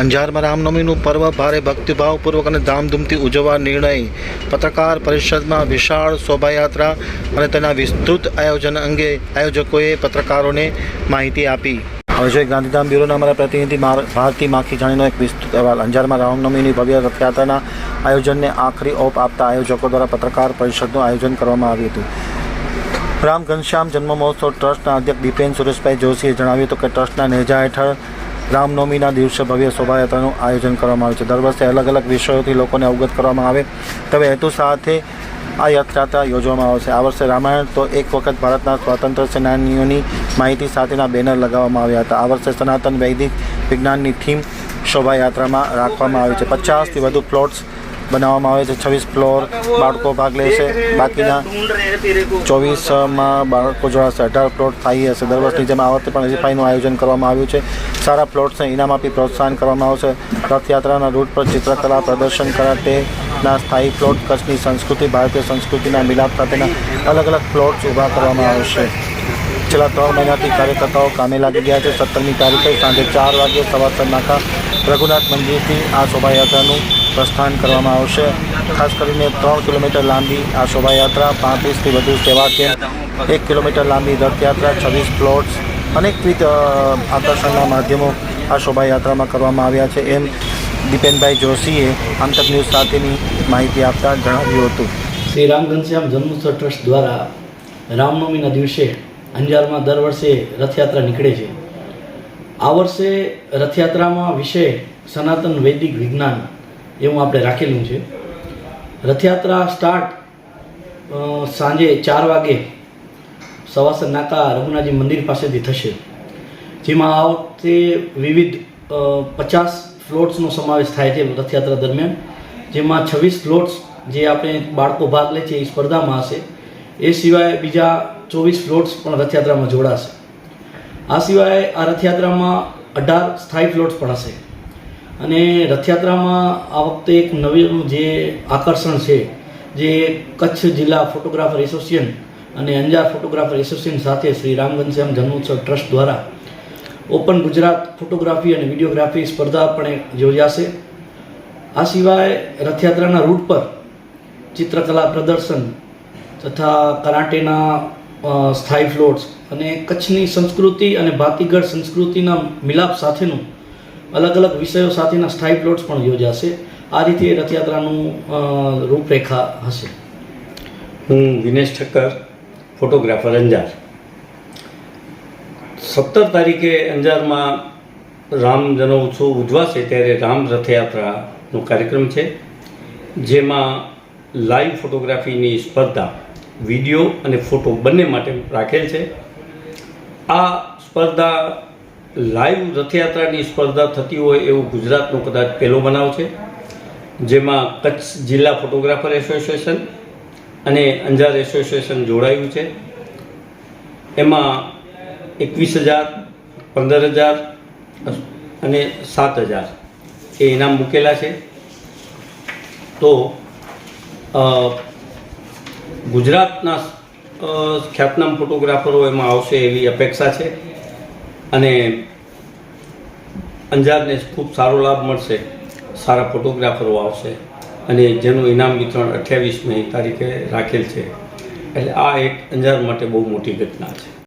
અંજારમાં રામનવમીનું પર્વ ભારે ભક્તિભાવપૂર્વક અને ધામધૂમથી ઉજવવા નિર્ણય પત્રકાર પરિષદમાં વિશાળ શોભાયાત્રા અને તેના વિસ્તૃત આયોજન અંગે આયોજકોએ પત્રકારોને માહિતી આપી. હવે જોઈએ ગાંધીધામ બ્યુરોના અમારા પ્રતિનિધિ ભારતી માખી જાણીનો એક વિસ્તૃત અહેવાલ. અંજારમાં રામનવમીની ભવ્ય રથયાત્રાના આયોજનને આખરી ઓપ આપતા આયોજકો દ્વારા પત્રકાર પરિષદનું આયોજન કરવામાં આવ્યું હતું. રામ ઘનશ્યામ જન્મ મહોત્સવ ટ્રસ્ટના અધ્યક્ષ દીપેન સુરેશભાઈ જોશીએ જણાવ્યું હતું કે ટ્રસ્ટના નેજા હેઠળ રામનવમીના દિવસે ભવ્ય શોભાયાત્રાનું આયોજન કરવામાં આવે છે. દર વર્ષે અલગ અલગ વિષયોથી લોકોને અવગત કરવામાં આવે તેવા હેતુ સાથે આ યાત્રાયાત્રા યોજવામાં આવશે આ વર્ષે રામાયણ તો એક વખત ભારતના સ્વાતંત્ર્ય સેનાનીઓની માહિતી સાથેના બેનર લગાવવામાં આવ્યા હતા. આ વર્ષે સનાતન વૈદિક વિજ્ઞાનની થીમ શોભાયાત્રામાં રાખવામાં આવી છે. પચાસથી વધુ પ્લોટ્સ બનાવવામાં આવે છે. છવ્વીસ ફ્લોર બાળકો ભાગ લે છે. બાકીના ચોવીસમાં બાળકો જોડાશે અઢાર પ્લોટ થઈ હશે, દર વર્ષની જેમ આ વખતે પણ હરીફાઈનું આયોજન કરવામાં આવ્યું છે. સારા પ્લોટ્સને ઇનામ આપી પ્રોત્સાહન કરવામાં આવશે. રથયાત્રાના રૂટ પર ચિત્રકલા પ્રદર્શન કરાટેના સ્થાયી પ્લોટ કચ્છની સંસ્કૃતિ, ભારતીય સંસ્કૃતિના મિલાપ સાથેના અલગ અલગ પ્લોટ્સ ઊભા કરવામાં આવશે. છેલ્લા ત્રણ મહિનાથી કાર્યકર્તાઓ કામે લાગી ગયા છે. સત્તરમી તારીખે સાંજે ચાર વાગે સવાસર નાકા રઘુનાથ મંદિરથી આ શોભાયાત્રાનું પ્રસ્થાન કરવામાં આવશે. ખાસ કરીને ત્રણ કિલોમીટર લાંબી આ શોભાયાત્રા, પાંત્રીસથી વધુ સેવા કેન્દ્ર એક કિલોમીટર લાંબી રથયાત્રા, છવ્વીસ પ્લોટ્સ, અનેકવિધ આકર્ષણના માધ્યમો આ શોભાયાત્રામાં કરવામાં આવ્યા છે. એમ દીપેનભાઈ જોશીએ આંતક ન્યૂઝ સાથેની માહિતી આપતા જણાવ્યું હતું. શ્રી રામ ઘનશ્યામ જન્મોત્સવ ટ્રસ્ટ દ્વારા રામનવમીના દિવસે અંજારમાં દર વર્ષે રથયાત્રા નીકળે છે. આ વર્ષે રથયાત્રામાં વિષય સનાતન વૈદિક વિજ્ઞાન એવું આપણે રાખેલું છે. રથયાત્રા સ્ટાર્ટ સાંજે ચાર વાગે સવાસર નાકા રઘુનાથજી મંદિર પાસેથી થશે. જેમાં આ વખતે વિવિધ પચાસ ફ્લોટ્સનો સમાવેશ થાય છે રથયાત્રા દરમિયાન. જેમાં છવ્વીસ ફ્લોટ્સ જે આપણે બાળકો ભાગ લે છે એ સ્પર્ધામાં હશે. એ સિવાય બીજા ચોવીસ ફ્લોટ્સ પણ રથયાત્રામાં જોડાશે. આ સિવાય આ રથયાત્રામાં અઢાર સ્થાયી ફ્લોટ્સ પણ હશે. અને રથયાત્રામાં આ વખતે એક નવીન જે આકર્ષણ છે, જે કચ્છ જિલ્લા ફોટોગ્રાફર એસોસિએશન અને અંજાર ફોટોગ્રાફર એસોસિએશન સાથે શ્રી રામ ઘનશ્યામ જન્મોત્સવ ટ્રસ્ટ દ્વારા ઓપન ગુજરાત ફોટોગ્રાફી અને વિડીયોગ્રાફી સ્પર્ધા પણ યોજાશે. આ સિવાય રથયાત્રાના રૂટ પર ચિત્રકલા પ્રદર્શન તથા કરાટેના સ્થાયી ફ્લોટ્સ અને કચ્છની સંસ્કૃતિ અને ભાતીગઢ સંસ્કૃતિના મિલાપ સાથેનું અલગ અલગ વિષયો સાથેના સ્થાયી પ્લોટ્સ પણ યોજાશે. આ રીતે રથયાત્રાનું રૂપરેખા હશે. હું વિનેશ ઠક્કર, ફોટોગ્રાફર અંજાર. સત્તર તારીખે અંજારમાં રામ જન્મોત્સવ ઉજવાશે ત્યારે રામ રથયાત્રાનો કાર્યક્રમ છે, જેમાં લાઈવ ફોટોગ્રાફીની સ્પર્ધા વીડિયો અને ફોટો બંને માટે રાખેલ છે. આ સ્પર્ધા લાઈવ રથયાત્રાની સ્પર્ધા થતી હોય એવું ગુજરાતનો કદાચ પહેલો બનાવ છે, જેમાં કચ્છ જિલ્લા ફોટોગ્રાફર એસોસિએશન અને અંજાર એસોસિએશન જોડાયું છે. એમાં એકવીસ હજાર, પંદર હજાર અને સાત હજાર એ ઇનામ મૂકેલા છે. તો ગુજરાતના ખ્યાતનામ ફોટોગ્રાફરો એમાં આવશે એવી અપેક્ષા છે. અને અંજારને ખૂબ સારો લાભ મળશે. સારા ફોટોગ્રાફરો આવશે. અને જેનું ઇનામ વિતરણ અઠ્યાવીસમી તારીખે રાખેલ છે. એટલે આ એક અંજાર માટે બહુ મોટી ઘટના છે.